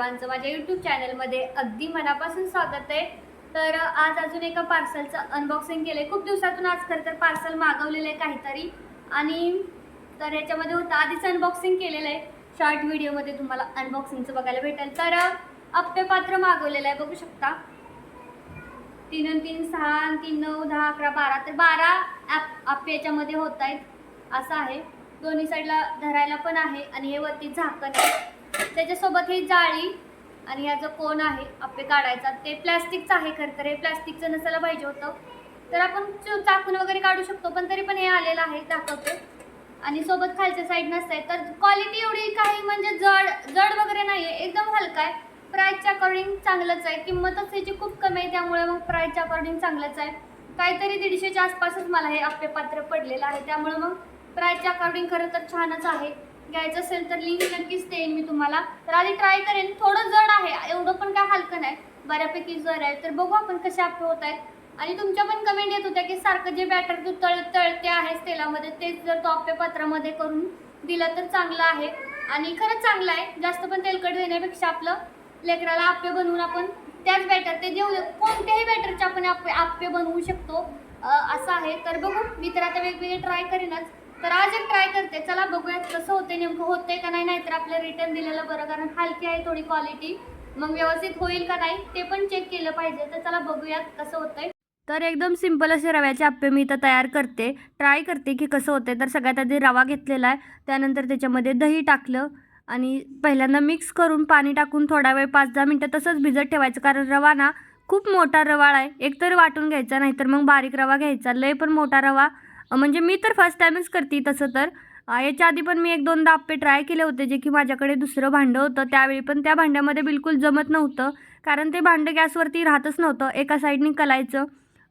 सर्वांचं माझ्या यूट्यूब चॅनलमध्ये अगदी मनापासून स्वागत आहे. तर आज अजून एका पार्सलचं अनबॉक्सिंग केलं आहे खूप दिवसातून आज खरं तर पार्सल मागवलेलं आहे काहीतरी. आणि तर याच्यामध्ये होतं आधीच अनबॉक्सिंग केलेलं आहे. शॉर्ट व्हिडिओमध्ये तुम्हाला अनबॉक्सिंगचं बघायला भेटेल. तर अप्पे पात्र मागवलेलं आहे बघू शकता. तीन तीन सहा तीन नऊ दहा अकरा बारा. तर बारा ॲप आप्पे याच्यामध्ये होत आहेत असं आहे. दोन्ही साईडला धरायला पण आहे. आणि हे वरती झाकण आहे. त्याच्यासोबत ही जाळी आणि ह्याचं कोण आहे आप्पे काढायचा ते प्लॅस्टिकचं आहे खरं तर. हे प्लॅस्टिकचं नसायला पाहिजे होतं. तर आपण चाकून वगैरे काढू शकतो पण तरी पण हे आलेलं आहे दाखवते आणि सोबत खालच्या साईड नसतंय तर क्वालिटी एवढी काही म्हणजे जड जड वगैरे नाही आहे एकदम हलका आहे. प्राईजच्या अकॉर्डिंग चांगलंच आहे. किंमतच त्याची खूप कमी आहे त्यामुळे मग प्राईजच्या अकॉर्डिंग चांगलंच आहे. काहीतरी दीडशेच्या आसपासच मला हे आप्पे पात्र पडलेलं आहे. त्यामुळे मग प्राईजच्या अकॉर्डिंग खरं तर छानच आहे. घ्यायचं असेल तर लिंक नक्कीच देईन मी तुम्हाला. तर आधी ट्राय करेन. थोडं जड आहे एवढं पण काय हलकं नाही. बऱ्यापैकी जड आहे. तर बघू आपण कसे आप्पे होत आहेत. आणि तुमच्या पण कमेंट येत होत्या की सारखं जे बॅटर तू तळ तळते आहेस तेलामध्ये तेच जर तो आप्पे पात्रामध्ये करून दिलं तर चांगलं आहे. आणि खरंच चांगलं आहे. जास्त पण तेलकट देण्यापेक्षा आपलं लेकराला आप्पे बनवून आपण त्याच बॅटर ते जेव कोणत्याही बॅटरचे आपण आप्पे आप्पे बनवू शकतो. असं आहे. तर बघू मी तर आता वेगवेगळे ट्राय करेनच. तर आज एक ट्राय करते. चला बघूयात कसं होते नेमकं होतंय का नाही नाहीतर आपलं रिटर्न दिलेलं बरं कारण हलकी आहे थोडी क्वालिटी मग व्यवस्थित होईल का नाही ते पण चेक केलं पाहिजे. तर चला बघूयात कसं होतंय. तर एकदम सिंपल असे रव्याचे आप्पे मी इथं तयार करते. ट्राय करते की कसं होते तर सगळ्यात आधी रवा घेतलेला आहे. त्यानंतर त्याच्यामध्ये दही टाकलं. आणि पहिल्यांदा मिक्स करून पाणी टाकून थोडा वेळ पाच दहा मिनटं तसंच भिजत ठेवायचं. कारण रवा ना खूप मोठा रवाळ आहे. एकतर वाटून घ्यायचा नाहीतर मग बारीक रवा घ्यायचा. लय पण मोठा रवा म्हणजे मी तर फर्स्ट टाईमच करते तसं तर. याच्या आधी पण मी एक दोनदा आप्पे ट्राय केले होते जे की माझ्याकडे दुसरं भांडं होतं. त्यावेळी पण त्या भांड्यामध्ये बिलकुल जमत नव्हतं. कारण ते भांडं गॅसवरती राहतच नव्हतं एका साईडनी कलायचं.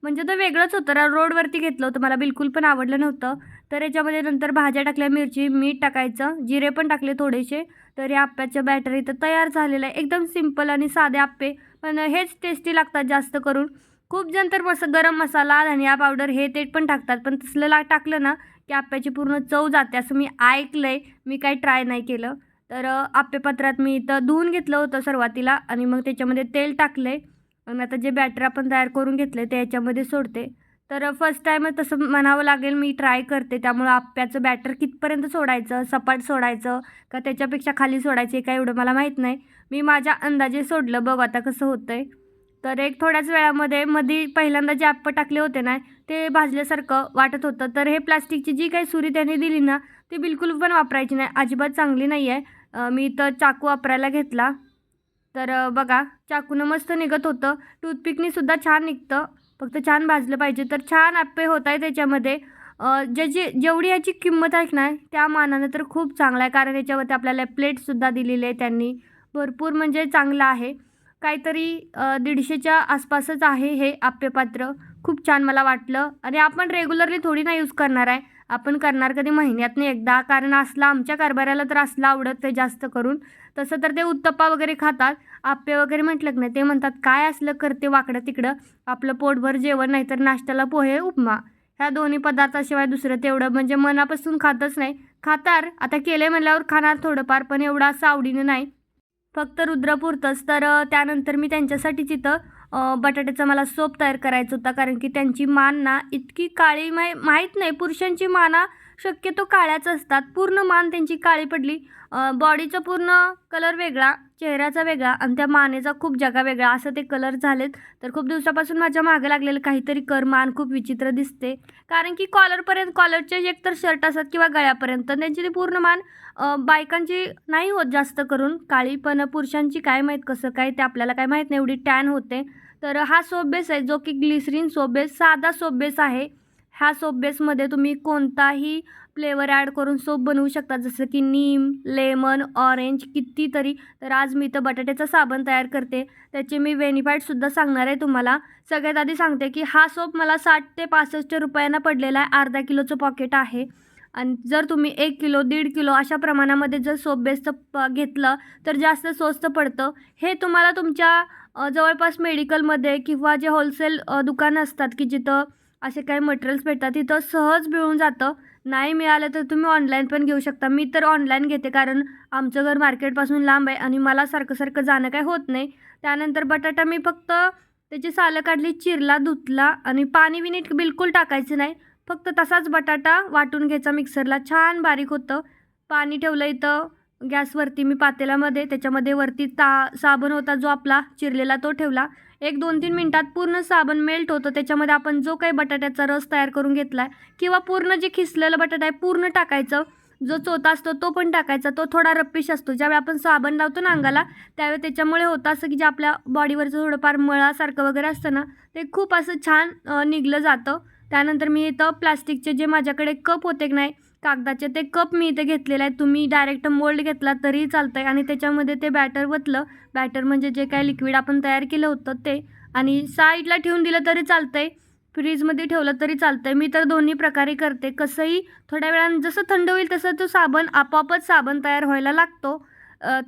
म्हणजे तर वेगळंच होतं. रोडवरती घेतलं होतं. मला बिलकुल पण आवडलं नव्हतं. तर याच्यामध्ये नंतर भाज्या टाकल्या मिरची मीठ टाकायचं. जिरे पण टाकले थोडेसे. तर या आप्प्याचं बॅटर इथं तयार झालेलं आहे एकदम सिंपल आणि साधे आप्पे. पण हेच टेस्टी लागतात जास्त करून. खूप जण तर मस गरम मसाला धनिया पावडर हे ते पण टाकतात. पण तसलं ला टाकलं ना की आप्याची पूर्ण चव जाते. असं मी ऐकलं आहे मी काही ट्राय नाही केलं. तर आप्पेपत्रात मी इथं धुवून घेतलं होतं सुरुवातीला आणि मग त्याच्यामध्ये तेल टाकलं आहे आणि आता जे बॅटर आपण तयार करून घेतलं आहे ते याच्यामध्ये सोडते. तर फर्स्ट टाईम तसं म्हणावं लागेल मी ट्राय करते. त्यामुळं आप्याचं बॅटर कितपर्यंत सोडायचं? सपाट सोडायचं? का त्याच्यापेक्षा खाली सोडायचं? हे काय एवढं मला माहीत नाही. मी माझ्या अंदाजे सोडलं. बघ आता कसं होतं आहे तर एक थोड्याच वेळामध्ये मध्ये पहिल्यांदा जे आप्पं टाकले होते ना ते भाजल्यासारखं वाटत होतं. तर हे प्लास्टिकची जी काही सुरी त्याने दिली ना ती बिलकुल पण वापरायची नाही. अजिबात चांगली नाही आहे मी इथं चाकू वापरायला घेतला. तर बघा चाकूनं मस्त निघत होतं. टूथपिकनीसुद्धा छान निघतं. फक्त छान भाजलं पाहिजे. तर छान आप्पे होत आहे त्याच्यामध्ये ज्याची जेवढी याची किंमत आहे ना त्या मानानं तर खूप चांगला आहे. कारण याच्यावरती आपल्याला प्लेटसुद्धा दिलेली आहे त्यांनी. भरपूर म्हणजे चांगलं आहे. काहीतरी दीडशेच्या आसपासच आहे हे आप्यपात्र. खूप छान मला वाटलं. आणि आपण रेग्युलरली थोडी ना यूज करणार आहे. आपण करणार कधी महिन्यातनं एकदा. कारण असला आमच्या कारभाराला तर असलं आवडत ते जास्त करून. तसं तर ते उत्तप्पा वगैरे खातात. आप्पे वगैरे म्हटलं की नाही ते म्हणतात काय असलं करते वाकडं तिकडं? आपलं पोटभर जेवण नाही तर नाश्त्याला पोहे उपमा. ह्या दोन्ही पदार्थाशिवाय दुसरं तेवढं म्हणजे मनापासून खातच नाही. खातार. आता केले म्हणल्यावर खाणार थोडंफार पण एवढं असं आवडीनं नाही. फक्त रुद्रपुरतंच. तर त्यानंतर मी त्यांच्यासाठी तिथं बटाट्याचा मला सोप तयार करायचा होता. कारण की त्यांची मान ना इतकी काळी माही माहीत नाही. पुरुषांची माना शक्यतो काळ्याच असतात. पूर्ण मान त्यांची काळी पडली. बॉडीचा पूर्ण कलर वेगळा. चेहऱ्याचा वेगळा आणि त्या मानेचा खूप जगा वेगळा. असं ते कलर झालेत. तर खूप दिवसापासून माझ्या मागं लागलेलं काहीतरी कर मान खूप विचित्र दिसते. कारण की कॉलरपर्यंत कॉलरचे एकतर शर्ट असतात किंवा गळ्यापर्यंत त्यांची ती पूर्ण मान बायकांची नाही होत जास्त करून. काळी पण पुरुषांची काय माहीत कसं काय ते आपल्याला काय माहीत नाही. एवढी टॅन होते. तर हा सोबेस आहे जो की ग्लिसरीन सोबेस साधा सोबेस आहे. ह्या सोबेसमध्ये तुम्ही कोणताही फ्लेवर ॲड करून सोप बनवू शकता. जसं की नीम लेमन ऑरेंज कितीतरी. तर आज मी तर बटाट्याचा साबण तयार करते. त्याचे मी बेनिफिटसुद्धा सांगणार आहे तुम्हाला. सगळ्यात आधी सांगते की हा सोप मला साठ ते पासष्ट रुपयांना पडलेला आहे. अर्धा किलोचं पॉकेट आहे. आणि जर तुम्ही एक किलो दीड किलो अशा प्रमाणामध्ये जर सोप बेसचं प घेतलं तर जास्त स्वस्त पडतं. हे तुम्हाला तुमच्या जवळपास मेडिकलमध्ये किंवा जे होलसेल दुकानं असतात की जिथं असे काही मटेरियल्स भेटतात. तिथं सहज मिळून जातं. नाही मिळालं तर तुम्ही ऑनलाईन पण घेऊ शकता. मी तर ऑनलाईन घेते कारण आमचं घर मार्केटपासून लांब आहे आणि मला सारखं सारखं जाणं काय होत नाही. त्यानंतर बटाटा मी फक्त त्याची सालं काढली चिरला धुतला आणि पाणी विनीट बिलकुल टाकायचं नाही. फक्त तसाच बटाटा वाटून घ्यायचा मिक्सरला छान बारीक होतं. पाणी ठेवलं इथं. गॅसवरती मी पातेल्यामध्ये त्याच्यामध्ये वरती ता साबण होता जो आपला चिरलेला तो ठेवला. एक दोन तीन मिनटात पूर्ण साबण मेल्ट होतं. त्याच्यामध्ये आपण जो काही बटाट्याचा रस तयार करून घेतला आहे किंवा पूर्ण जे खिसलेलं बटाटा आहे पूर्ण टाकायचं. जो चोथा असतो तो पण टाकायचा. तो थोडा रप्पिश असतो. ज्यावेळी आपण साबण लावतो ना अंगाला त्यावेळी त्याच्यामुळे होतं असं की जे आपल्या बॉडीवरचं थोडंफार मळासारखं वगैरे असतं ना ते खूप असं छान निघलं जातं. त्यानंतर मी इथं प्लास्टिकचे जे माझ्याकडे कप होते की नाही कागदाचे ते कप मी इथे घेतलेले आहेत. तुम्ही डायरेक्ट मोल्ड घेतला तरी चालतं आहे आणि त्याच्यामध्ये ते बॅटर वतलं. बॅटर म्हणजे जे काय लिक्विड आपण तयार केलं होतं ते. आणि साईडला ठेवून दिलं तरी चालतं आहे फ्रीजमध्ये ठेवलं तरी चालतं आहे मी तर दोन्ही प्रकारे करते. कसंही थोड्या वेळानं जसं थंड होईल तसं तो साबण आपोआपच साबण तयार व्हायला लागतो.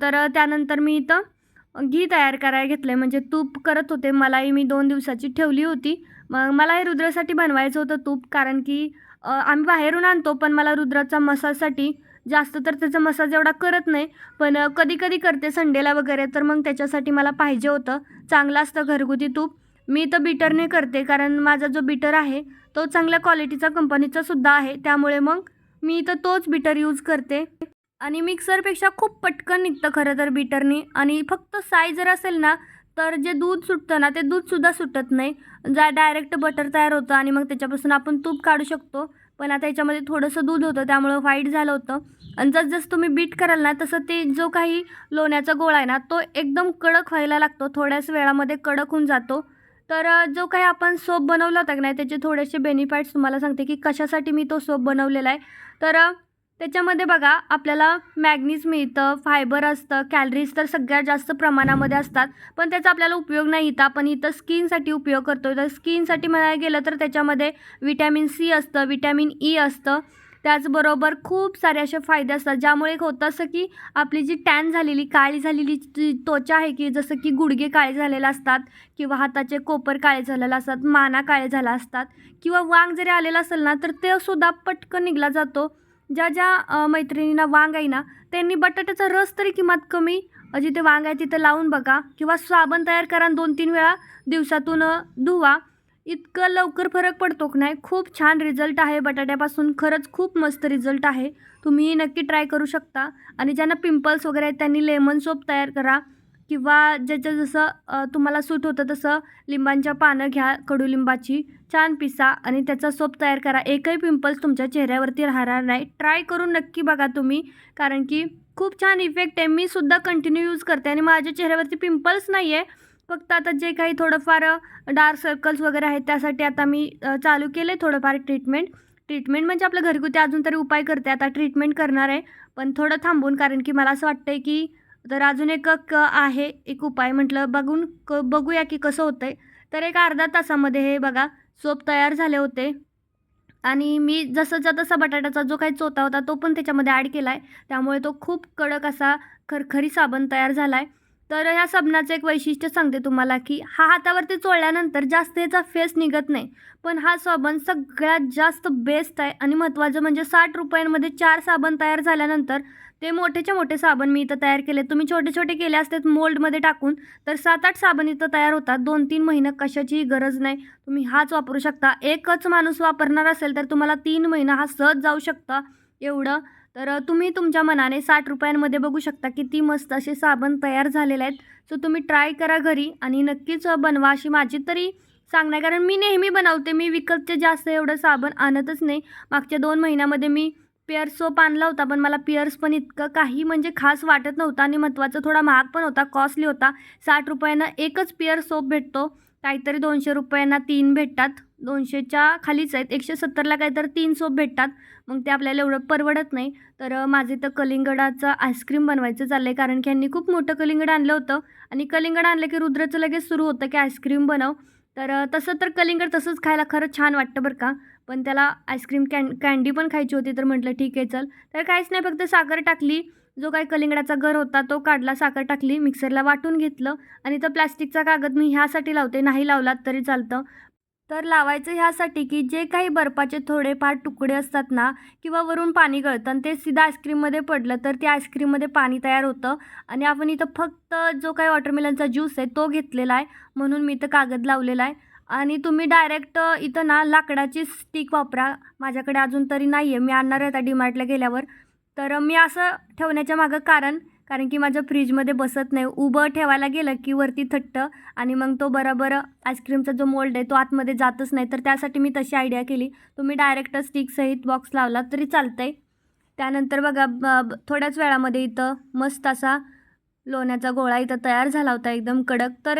तर त्यानंतर मी इथं घी तयार करायला घेतलं आहे म्हणजे तूप करत होते. मलाही मी दोन दिवसाची ठेवली होती. मग मला हे रुद्रासाठी बनवायचं होतं तूप. कारण की आम्ही बाहेरून आणतो पण मला रुद्राचा मसाजसाठी जास्त तर त्याचा मसाज एवढा करत नाही. पण कधी कधी करते संडेला वगैरे तर मग त्याच्यासाठी मला पाहिजे होतं. चांगलं असतं घरगुती तूप. मी तर बिटरने करते कारण माझा जो बिटर आहे तो चांगल्या क्वालिटीचा कंपनीचा सुद्धा आहे. त्यामुळे मग मी तर तोच बिटर यूज करते. आणि मिक्सरपेक्षा खूप पटकन निघतं खरं तर बीटरनी आणि फक्त साय जर असेल ना तर जे दूध सुटतं ना ते दूधसुद्धा सुटत नाही. जा डायरेक्ट बटर तयार होतं आणि मग त्याच्यापासून आपण तूप काढू शकतो. पण आता याच्यामध्ये थोडंसं दूध होतं त्यामुळं व्हाईट झालं होतं. आणि जसं जसं तुम्ही बीट कराल ना तसं ते जो काही लोण्याचा गोळा आहे ना तो एकदम कडक व्हायला लागतो. थोड्याच वेळामध्ये कडक होऊन जातो. तर जो काही आपण सोप बनवला होता की नाही त्याचे थोडेसे बेनिफिट्स तुम्हाला सांगते की कशासाठी मी तो सोप बनवलेला आहे. तर त्याच्यामध्ये बघा आपल्याला मॅग्नीज मिळतं फायबर असतं कॅलरीज तर सगळ्यात जास्त प्रमाणामध्ये असतात. पण त्याचा आपल्याला उपयोग नाही इथं. आपण इथं स्किनसाठी उपयोग करतो तर स्किनसाठी म्हणायला गेलं तर त्याच्यामध्ये विटॅमिन सी असतं विटॅमिन ई असतं. त्याचबरोबर खूप सारे असे फायदे असतात. ज्यामुळे एक होतं असं की आपली जी टॅन झालेली काळी झालेली जी त्वचा आहे की जसं की गुडघे काळे झालेले असतात किंवा हाताचे कोपर काळे झालेले असतात माना काळे झाला असतात किंवा वांग जरी आलेला असेल ना तर ते सुद्धा पटकन निघला जातो. ज्या ज्या मैत्रिणींना वांग आहे ना त्यांनी बटाट्याचा रस तरी किंमत कमी जिथे वांग आहे तिथं लावून बघा किंवा साबण तयार करा दोन तीन वेळा दिवसातून धुवा. इतकं लवकर फरक पडतो की नाही खूप छान रिझल्ट आहे बटाट्यापासून. खरंच खूप मस्त रिझल्ट आहे. तुम्ही नक्की ट्राय करू शकता. आणि ज्यांना पिंपल्स वगैरे आहेत त्यांनी लेमन सोप तयार करा. किंवा ज्याचं जसं तुम्हाला सूट होतं तसं लिंबांच्या पानं घ्या कडुलिंबाची छान पिसा आणि त्याचा सोप तयार करा. एकही पिंपल्स तुमच्या चेहऱ्यावरती राहणार नाही. ट्राय करून नक्की बघा तुम्ही कारण की खूप छान इफेक्ट आहे. मी सुद्धा कंटिन्यू यूज करते आणि माझ्या चेहऱ्यावरती पिंपल्स नाही आहे फक्त आता जे काही थोडंफार डार्क सर्कल्स वगैरे आहेत त्यासाठी आता मी चालू केलं आहे थोडंफार ट्रीटमेंट ट्रीटमेंट म्हणजे आपलं घरगुती अजून तरी उपाय करते. आता ट्रीटमेंट करणार आहे. पण थोडं थांबून कारण की मला असं वाटतं आहे की तर अजून एक क आहे एक उपाय म्हटलं बघून क बघूया की कसं होतं आहे तर एक अर्धा तासामध्ये हे बघा सोप तयार झाले होते. आणि मी जसंच्या तसा बटाट्याचा जो काही चोथा होता तो पण त्याच्यामध्ये ॲड केला आहे त्यामुळे तो खूप कडक असा खरखरी साबण तयार झाला आहे तर ह्या साबणाचं एक वैशिष्ट्य सांगते तुम्हाला की हा हातावरती चोळल्यानंतर जास्त याचा फेस निघत नाही. पण हा साबण सगळ्यात जास्त बेस्ट आहे. आणि महत्त्वाचं म्हणजे साठ रुपयांमध्ये चार साबण तयार झाल्यानंतर ते मोठेच्या मोठे साबण मी इथं तयार केले तुम्ही छोटे छोटे केले असतात मोल्डमध्ये टाकून तर सात आठ साबण इथं तयार होतात. दोन तीन महिने कशाचीही गरज नाही. तुम्ही हाच वापरू शकता. एकच माणूस वापरणार असेल तर तुम्हाला तीन महिना हा सहज जाऊ शकता. एवढं. तर तुम्ही तुमच्या मनाने साठ रुपयांमध्ये बघू शकता किती मस्त असे साबण तयार झालेले आहेत. सो तुम्ही ट्राय करा घरी आणि नक्कीच बनवा अशी माझी तरी सांगणार कारण मी नेहमी बनवते. मी विकतचे जास्त एवढं साबण आणतच नाही. मागच्या दोन महिन्यामध्ये मी पेअर सोप आणला होता पण मला पिअर्स पण इतकं काही म्हणजे खास वाटत नव्हतं आणि महत्त्वाचं थोडा महाग पण होता कॉस्टली होता. साठ रुपयांना एकच पिअर सोप भेटतो. काहीतरी दोनशे रुपयांना तीन भेटतात. दोनशेच्या खालीच आहेत. एकशे सत्तरला काहीतरी तीन सोप भेटतात. मग ते आपल्याला एवढं परवडत नाही. तर माझे तर कलिंगडाचं आईस्क्रीम बनवायचं चाललं आहे कारण की यांनी खूप मोठं कलिंगड आणलं होतं. आणि कलिंगड आणलं की रुद्राचं लगेच सुरू होतं की आईस्क्रीम बनव. तर तसं तर कलिंगड तसंच खायला खरंच छान वाटतं बरं का. पण त्याला आईस्क्रीम कॅन कँडी पण खायची होती तर म्हटलं ठीक आहे चल. तर काहीच नाही फक्त साखर टाकली. जो काही कलिंगडाचा घर होता तो काढला साखर टाकली मिक्सरला वाटून घेतलं. आणि तर प्लॅस्टिकचा कागद मी ह्यासाठी लावते नाही लावलात तरी चालतं. तर लावायचं ह्यासाठी की जे काही बर्फाचे थोडेफार तुकडे असतात ना किंवा वरून पाणी गळतं आणि ते सीधा आईस्क्रीममध्ये पडलं तर त्या आईस्क्रीममध्ये पाणी तयार होतं. आणि आपण इथं फक्त जो काही वॉटरमेलनचा ज्यूस आहे तो घेतलेला आहे. म्हणून मी इथं कागद लावलेला आहे. आणि तुम्ही डायरेक्ट इथं ना लाकडाची स्टिक वापरा. माझ्याकडे अजून तरी नाही आहे मी आणणार आहे आता डीमार्टला गेल्यावर. तर मी असं ठेवण्याच्या मागं कारण कारण की माझ्या फ्रीजमध्ये बसत नाही. उभं ठेवायला गेलं की वरती थट्ट आणि मग तो बरोबर आईस्क्रीमचा जो मोल्ड आहे तो आतमध्ये जातच नाही. तर त्यासाठी मी तशी आयडिया केली. तुम्ही डायरेक्ट स्टिकसहित बॉक्स लावला तरी चालतं आहे त्यानंतर बघा ब- थोड्याच वेळामध्ये इथं मस्त असा लोण्याचा गोळा इथं तयार झाला होता. एकदम कडक. तर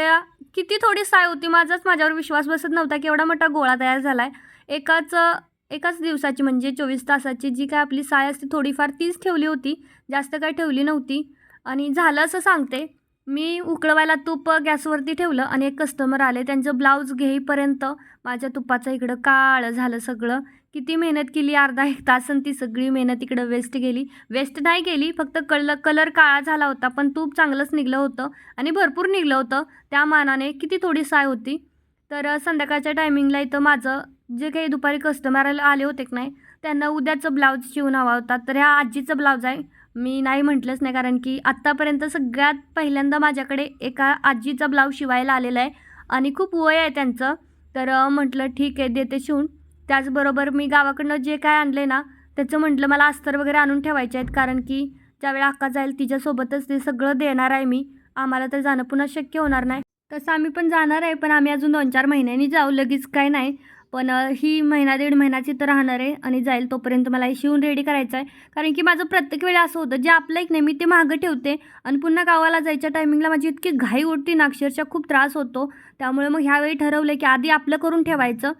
किती थोडी साय होती माझाच. माझ्यावर विश्वास बसत नव्हता की एवढा मोठा गोळा तयार झाला आहे एकाच एकाच दिवसाची म्हणजे चोवीस तासाची जी काय आपली साय असते थोडीफार तीच ठेवली होती. जास्त काय ठेवली नव्हती. आणि झालं असं सांगते. मी उकळवायला तूप गॅसवरती ठेवलं आणि एक कस्टमर आले. त्यांचं ब्लाऊज घेईपर्यंत माझ्या तुपाचं इकडं काळं झालं सगळं. किती मेहनत केली अर्धा एक तास आणि ती सगळी मेहनत इकडं वेस्ट गेली. वेस्ट नाही गेली फक्त कल कलर काळा झाला होता पण तूप चांगलंच निघलं होतं आणि भरपूर निघलं होतं. त्या मानाने किती थोडी साय होती. तर संध्याकाळच्या टायमिंगला इथं माझं जे काही दुपारी कस्टमर आले होते की नाही त्यांना उद्याचं ब्लाऊज शिवून हवा होता. तर ह्या आजीचं ब्लाऊज आहे. मी नाही म्हटलंच नाही कारण की आत्तापर्यंत सगळ्यात पहिल्यांदा माझ्याकडे एका आजीचा ब्लाऊज शिवायला आलेला आहे आणि खूप वय आहे त्यांचं. तर म्हटलं ठीक आहे देते शिवून. त्याचबरोबर मी गावाकडनं जे काय आणले ना त्याचं म्हटलं मला अस्तर वगैरे आणून ठेवायचे आहेत कारण की ज्यावेळी अक्का जाईल तिच्यासोबतच ते सगळं देणार आहे मी. आम्हाला तर जाणं पुन्हा शक्य होणार नाही. तसं आम्ही पण जाणार आहे पण आम्ही अजून दोन चार महिन्यांनी जाऊ लगेच काय नाही. पण ही महिना दीड महिन्याची तर राहणार आहे आणि जाईल तोपर्यंत मला हे शिवून रेडी करायचं आहे. कारण की माझं प्रत्येक वेळी असं होतं जे आपलं एक नाही मी ते मागं ठेवते आणि पुन्हा गावाला जायच्या टायमिंगला माझी इतकी घाई उठती ना अक्षरशः खूप त्रास होतो. त्यामुळे मग ह्यावेळी ठरवलं की आधी आपलं करून ठेवायचं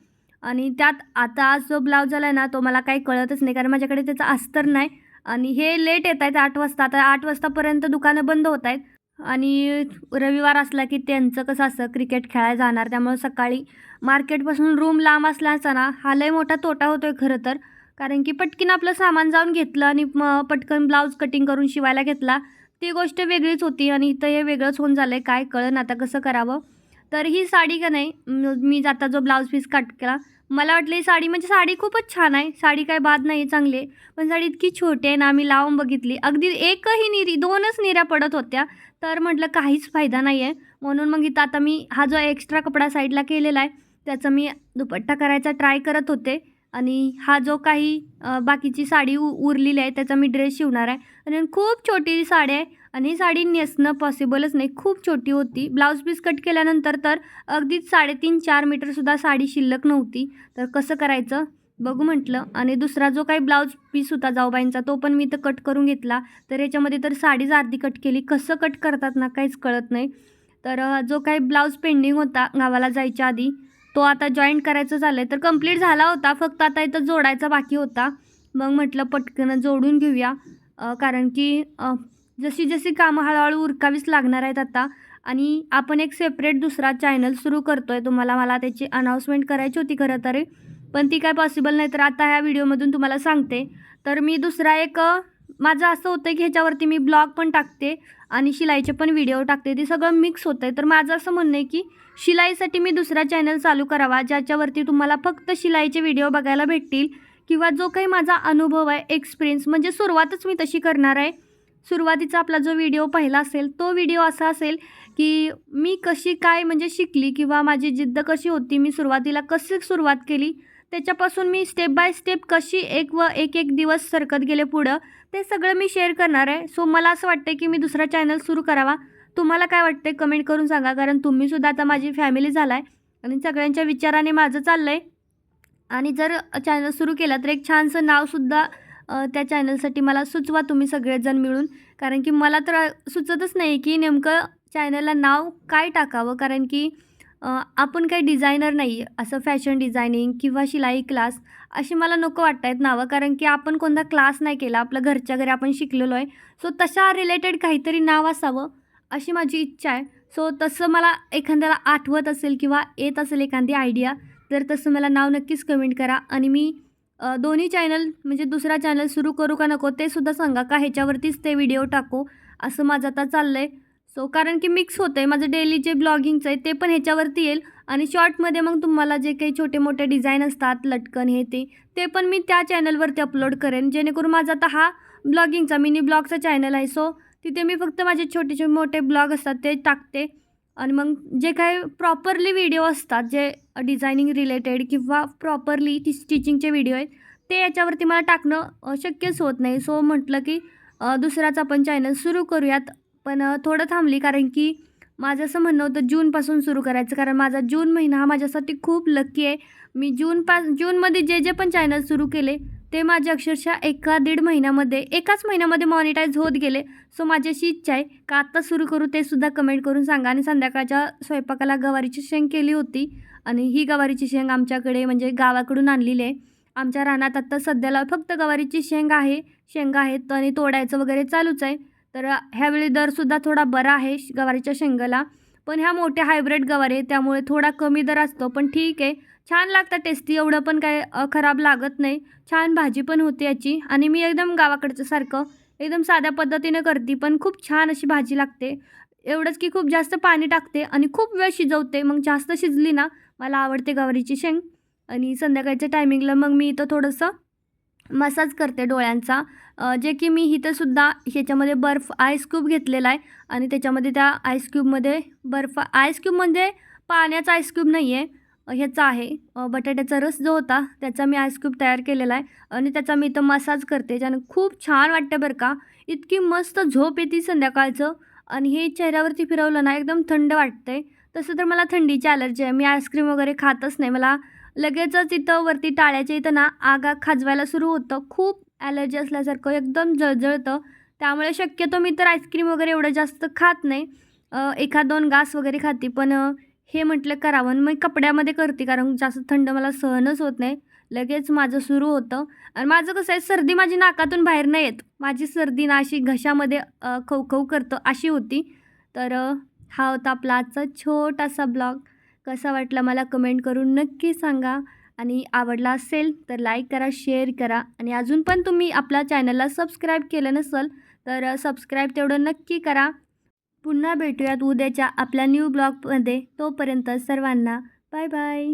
आणि त्यात आता आज जो ब्लाऊज आला आहे ना तो मला काही कळतच नाही कारण माझ्याकडे त्याचं अस्तर नाही आणि हे लेट येत आहेत आठ वाजता. आता आठ वाजतापर्यंत दुकानं बंद होत आहेत आणि रविवार असला की त्यांचं कसं असं क्रिकेट खेळायला जाणार. त्यामुळे सकाळी मार्केटपासून रूम लांब असल्याचा ना हा लय मोठा तोटा होतो आहे खरं तर. कारण की पटकन आपलं सामान जाऊन घेतलं आणि मग पटकन ब्लाऊज कटिंग करून शिवायला घेतला ती गोष्ट वेगळीच होती आणि इथं हे वेगळंच होऊन झालं आहे काय कळन आता कसं करावं. तर ही साडी का नाही मी जाता जो ब्लाऊज पीस कट केला मला वाटलं ही साडी म्हणजे साडी खूपच छान आहे. साडी काय बाद नाही चांगली आहे. पण साडी इतकी छोटी आहे ना आम्ही लावून बघितली. अगदी एकही निरी दोनच निऱ्या पडत होत्या. तर म्हटलं काहीच फायदा नाही आहे म्हणून मग इथं आता मी हा जो एक्स्ट्रा कपडा साईडला केलेला आहे त्याचा मी दुपट्टा करायचा ट्राय करत होते. आणि हा जो काही बाकीची साडी उ उरलेली आहे त्याचा मी ड्रेस शिवणार आहे. आणि खूप छोटी साडी आहे. आणि ही साडी नेसणं पॉसिबलच नाही. खूप छोटी होती. ब्लाऊज पीस कट केल्यानंतर तर अगदीच साडेतीन चार मीटरसुद्धा साडी शिल्लक नव्हती. तर कसं करायचं? बघू म्हटलं. आणि दुसरा जो काही ब्लाऊज पीस होता जाऊबाईंचा तो पण मी तर कट करून घेतला. तर याच्यामध्ये तर साडीच अर्धी कट केली. कसं कट करतात ना काहीच कळत नाही. तर जो काही ब्लाऊज पेंडिंग होता गावाला जायच्या आधी तो आता जॉईंट करायचं झालं आहे तर कंप्लीट झाला होता. फक्त आता इथं जोडायचा बाकी होता. मग म्हटलं पटकन जोडून घेऊया. कारण की जशी जशी कामं हळूहळू उरकावीच लागणार आहेत आता. आणि आपण एक सेपरेट दुसरा चॅनल सुरू करतो आहे तुम्हाला मला त्याची अनाऊन्समेंट करायची होती खरं तरी. पण ती काय पॉसिबल नाही तर आता ह्या व्हिडिओमधून तुम्हाला सांगते. तर मी दुसरा एक माझं असं होतं की ह्याच्यावरती मी ब्लॉग पण टाकते. आणि शिलाईचे पण व्हिडिओ टाकते. ते सगळं मिक्स होतं आहे तर माझं असं म्हणणं आहे की शिलाईसाठी मी दुसरा चॅनल चालू करावा ज्याच्यावरती तुम्हाला फक्त शिलाईचे व्हिडिओ बघायला भेटतील किंवा जो काही माझा अनुभव आहे एक्सपिरियन्स म्हणजे सुरुवातच मी तशी करणार आहे. सुरुवातीचा आपला जो व्हिडिओ पहिला असेल तो व्हिडिओ असा असेल की मी कशी काय म्हणजे शिकली किंवा माझी जिद्द कशी होती मी सुरुवातीला कशी सुरुवात केली त्याच्यापासून मी स्टेप बाय स्टेप कशी एक व एक एक दिवस सरकत गेले पुढं ते सगळं मी शेअर करणार आहे. सो मला असं वाटतं की मी दुसरा चॅनल सुरू करावा. तुम्हाला काय वाटते कमेंट करून सांगा कारण तुम्हीसुद्धा आता माझी फॅमिली झाला आहे आणि सगळ्यांच्या विचाराने माझं चाललं आहे आणि जर चॅनल सुरू केला तर एक छानसं नावसुद्धा त्या चॅनलसाठी मला सुचवा तुम्ही सगळेजण मिळून. कारण की मला तर सुचतच नाही की नेमकं चॅनलला नाव काय टाकावं. कारण की आपण काही डिझायनर नाही असं फॅशन डिझायनिंग किंवा शिलाई क्लास अशी मला नको वाटत आहेत नावं कारण की आपण कोणता क्लास नाही केला आपलं घरच्या घरी आपण शिकलेलो आहे. सो तशा रिलेटेड काहीतरी नाव असावं अशी माझी इच्छा आहे. सो तसं मला एखाद्याला आठवत असेल किंवा येत असेल एखादी आयडिया तर तसं मला नाव नक्कीच कमेंट करा. आणि मी दोन्ही चॅनल म्हणजे दुसरा चॅनल सुरू करू का नको ते सुद्धा सांगा का ह्याच्यावरतीच ते व्हिडिओ टाकू असं माझं आता चाललं आहे सो कारण की मिक्स होतं आहे माझं डेली जे ब्लॉगिंगचं आहे ते पण ह्याच्यावरती येईल. आणि शॉर्टमध्ये मग तुम्हाला जे काही छोटे मोठे डिझाईन असतात लटकन हे ते ते पण मी त्या चॅनलवरती अपलोड करेन. जेणेकरून माझा आता हा ब्लॉगिंगचा मिनी ब्लॉगचा चॅनल आहे. सो तिथे मी फक्त माझे छोटे छोटे मोठे ब्लॉग असतात ते टाकते. आणि मग जे काही प्रॉपरली व्हिडिओ असतात जे डिझायनिंग रिलेटेड किंवा प्रॉपरली टी स्टिचिंगचे व्हिडिओ आहेत ते याच्यावरती मला टाकणं शक्यच होत नाही. सो म्हटलं की दुसराचा आपण चॅनल सुरू करूयात. पण थोडं थांबली कारण की माझं असं म्हणणं होतं जूनपासून सुरू करायचं. कारण माझा जून महिना हा माझ्यासाठी खूप लक्की आहे. मी जून पा जूनमध्ये जे जे पण चॅनल सुरू केले ते माझे अक्षरशः एका दीड महिन्यामध्ये एकाच महिन्यामध्ये मॉनिटाईज होत गेले. सो माझी अशी इच्छा आहे का आत्ता सुरू करू ते सुद्धा कमेंट करून सांगा. आणि संध्याकाळच्या स्वयंपाकाला गवारीची शेंग केली होती. आणि ही गवारीची शेंग आमच्याकडे म्हणजे गावाकडून आणलेली आहे. आमच्या रानात आत्ता सध्याला फक्त गवारीची शेंग आहे शेंगा आहेत आणि तोडायचं वगैरे चालूच आहे. तर ह्यावेळी दरसुद्धा थोडा बरा आहे श- गवारीच्या शेंगाला. पण ह्या मोठ्या हायब्रिड गवारी आहे त्यामुळे थोडा कमी दर असतो. पण ठीक आहे. छान लागतं टेस्टी एवढं पण काय खराब लागत नाही. छान भाजी पण होते याची. आणि मी एकदम गावाकडचं सारखं एकदम साध्या पद्धतीनं करते पण खूप छान अशी भाजी लागते. एवढंच की खूप जास्त पाणी टाकते आणि खूप वेळ शिजवते. मग जास्त शिजली ना मला आवडते गवारीची शेंग. आणि संध्याकाळच्या टायमिंगला मग मी इथं थोडंसं मसाज करते डोळ्यांचा. जे की मी इथंसुद्धा ह्याच्यामध्ये बर्फ आईसक्यूब घेतलेला आहे आणि त्याच्यामध्ये त्या आईस्क्यूबमध्ये बर्फ आईसक्यूब म्हणजे पाण्याचा आईस्क्यूब नाही आहे ह्याचा आहे. बटाट्याचा रस जो होता त्याचा मी आईस्क्यूब तयार केलेला आहे आणि त्याचा मी इथं मसाज करते. ज्यानं खूप छान वाटतं बरं का. इतकी मस्त झोप येते संध्याकाळचं आणि हे चेहऱ्यावरती फिरवलं ना एकदम थंड वाटते तसं तर मला थंडीची ॲलर्जी आहे. मी आईस्क्रीम वगैरे खातच नाही. मला लगेचच इथं वरती टाळ्याच्या इथं ना आगा खाजवायला सुरू होतं. खूप ॲलर्जी असल्यासारखं एकदम जळजळतं. त्यामुळे शक्यतो मी तर आईस्क्रीम वगैरे एवढं जास्त खात नाही. एखाद दोन घास वगैरे खाते पण हे म्हटलं करावं आणि मग कपड्यामध्ये करते कारण जास्त थंड मला सहनच होत नाही. लगेच माझं सुरू होतं. आणि माझं कसं आहे सर्दी माझी नाकातून बाहेर नाही येत. माझी सर्दी ना अशी घशामध्ये खवखव करतं अशी होती. तर हा होता आपला आजचा छोटासा ब्लॉग. कसा वाटला मला कमेंट करून नक्की सांगा. आणि आवडला असेल तर लाईक करा शेअर करा. आणि अजून पण तुम्ही आपल्या चॅनलला सबस्क्राईब केलं नसेल तर सबस्क्राईब तेवढं नक्की करा. पुन्हा भेटूयात उद्याच्या आपल्या न्यू ब्लॉगमध्ये तोपर्यंत सर्वांना बाय बाय